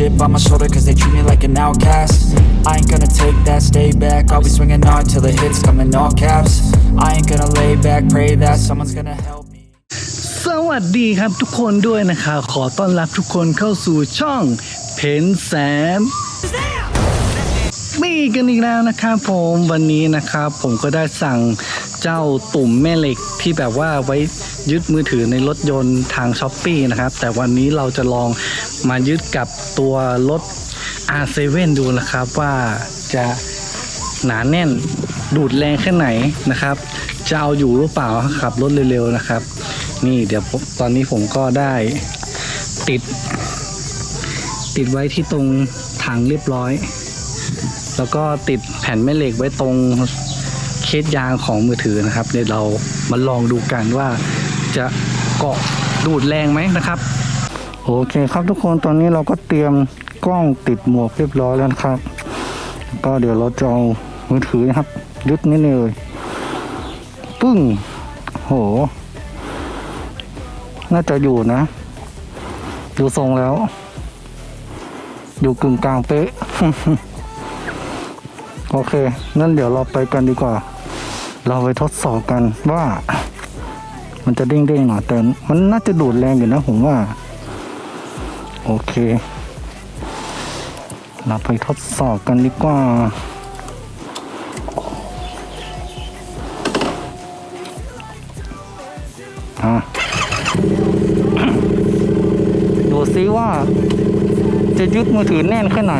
chip on my shoulder cause they treat me like an outcast I ain't gonna take that, stay back I'll be swinging hard till the hits come in all caps I ain't gonna lay back, pray that someone's gonna help me สวัสดีครับทุกคนด้วยนะครับขอต้อนรับทุกคนเข้าสู่ช่องเพนแสมมีกันอีกแล้วนะครับผมวันนี้นะครับผมก็ได้สั่งเจ้าตุ่มแม่เหล็กที่แบบว่าไว้ ยึดมือถือในรถยนต์ทางช้อปปีนะครับ แต่วันนี้เราจะลองมายึดกับตัวรถ R7 ดูนะครับว่าจะหนาแน่นดูดแรงแค่ไหนนะครับ จะเอาอยู่หรือเปล่าขับรถเร็วๆนะครับ นี่เดี๋ยวตอนนี้ผมก็ได้ติด ติดไว้ที่ตรงถังเรียบร้อย แล้วก็ติดแผ่นแม่เหล็กไว้ตรงเคสยางของมือถือนะครับเดี๋ยวเรามาลองดูกันว่า จะเกาะดูดแรงไหมนะครับ โอเคครับทุกคนตอนนี้เราก็เตรียมกล้องติดหมวกเรียบร้อยแล้วนะครับ ก็เดี๋ยวเราจะเอามือถือนะครับ ยึดนี่เลยปึ้งโห น่าจะอยู่นะดูทรงแล้ว อยู่กึ่งกลางเป๊ะโอเค นั่นเดี๋ยวเราไปกันดีกว่า เราไปทดสอบกันว่า มันจะเด้งๆหน่อยแต่มันน่าจะดูดแรงอยู่นะผมว่า โอเค เราไปทดสอบกันดีกว่าอะดูซิว่าจะยึดมือถือแน่นแค่ไหน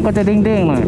มันก็จะเด้งๆหน่อย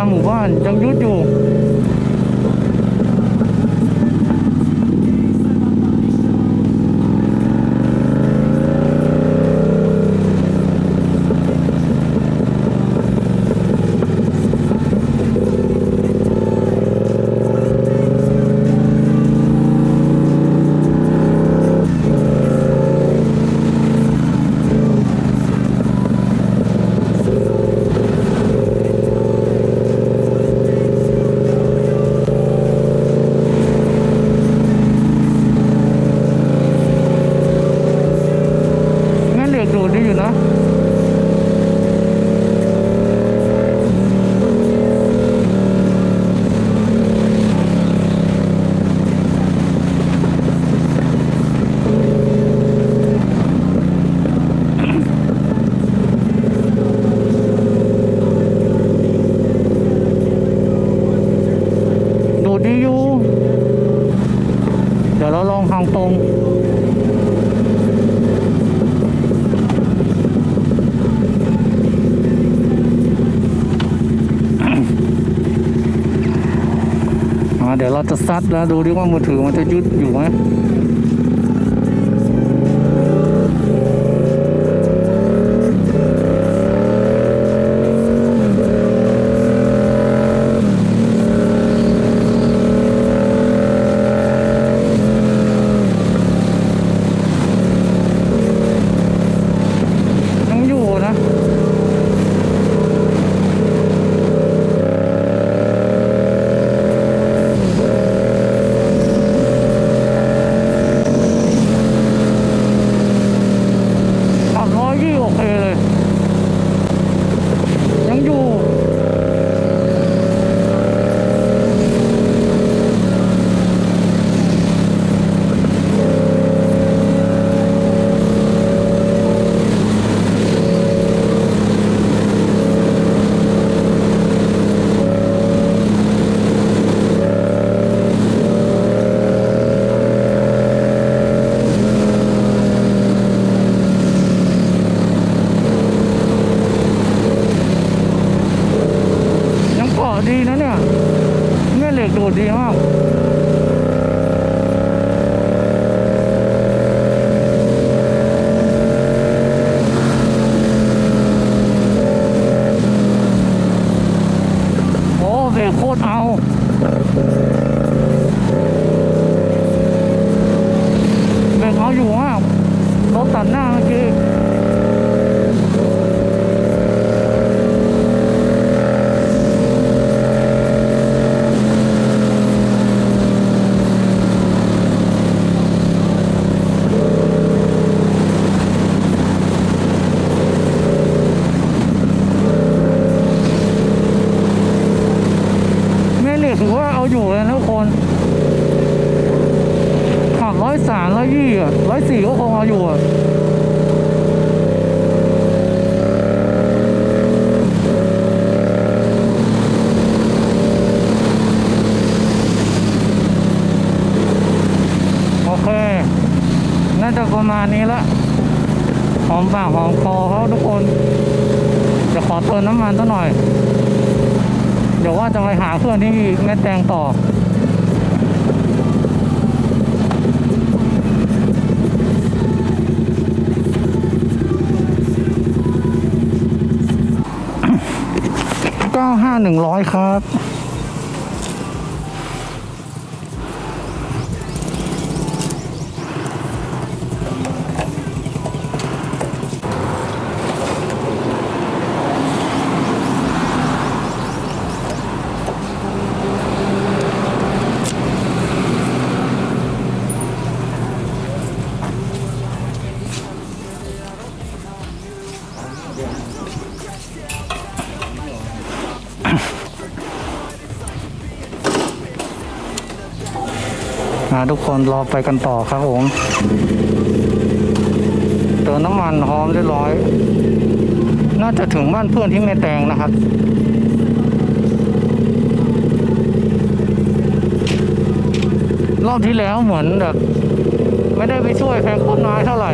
างหมู่บ้านยังยุดอยู่ี้อยู่นะดีอยู่ เดี๋ยวเราลองทางตรง เราจะซัดแล้วดูดิว่ามือถือมันจะยึดอยู่ไหม อยู่มากรถตัดหน้าเมื่อกี้แม่เหล็ก ถือว่าเอาอยู่เลยทุกคนขับร้อยสามร้อยยี่อะร้อยสี่ก็คงเอาอยู่อะโอเค น่าจะประมาณนี้ละหอมปากหอมคอเขาทุกคน จะขอเติมน้ำมันซะหน่อย เดี๋ยวว่าจะไปหาเพื่อนที่แม่แตงต่อเก้าห้าหนึ่งร้อยครับ นะทุกคนรอไปกันต่อครับผมเติมน้ำมันพร้อมเรียบร้อย น่าจะถึงบ้านเพื่อนที่แม่แตงนะครับรอบที่แล้วเหมือนแบบไม่ได้ไปช่วยแฟนคนน้อยเท่าไหร่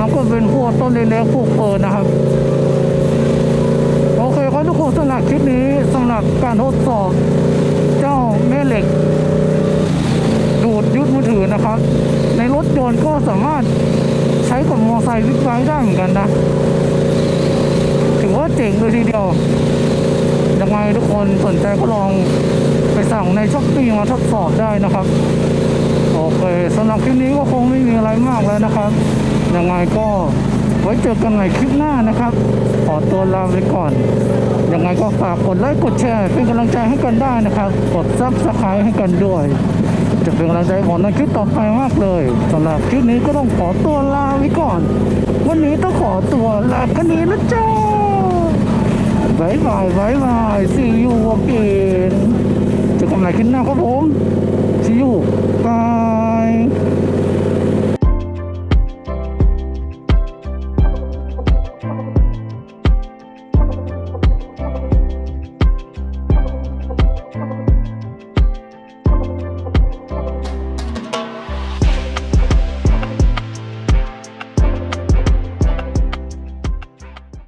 แต่มันก็เป็นพวกต้นเล็กๆพวกเฟิร์นะครับ โอเคครับทุกคนสำหรับคลิปนี้สำหรับการทดสอบ เจ้าแม่เหล็ก ดูดยึดมือถือนะครับ ในรถยนต์ก็สามารถใช้กับมอเตอร์ไซค์วิกไบได้เหมือนกันนะ ถือว่าเจ๋งเลยทีเดียวยังไงทุกคนสนใจก็ลองไปสั่งในช้อปปี้มาทดสอบได้นะครับ โอเคสำหรับคลิปนี้ก็คงไม่มีอะไรมากแล้วนะครับ ยังไงก็ไว้เจอกันใหม่คลิปหน้านะครับ ขอตัวลาไปก่อน ยังไงก็ฝากกดไลค์กดแชร์ เป็นกำลังใจให้กันได้นะครับ กดซับสไครต์ให้กันด้วย จะเป็นกำลังใจผมในคลิปต่อไปมากเลยสำหรับคลิปนี้ก็ต้องขอตัวลาไปก่อน วันนี้ต้องขอตัวลากันนี้นะจ๊ะบายบายบายบาย see you again จอกันใหม่คลิปหน้าครับผม see you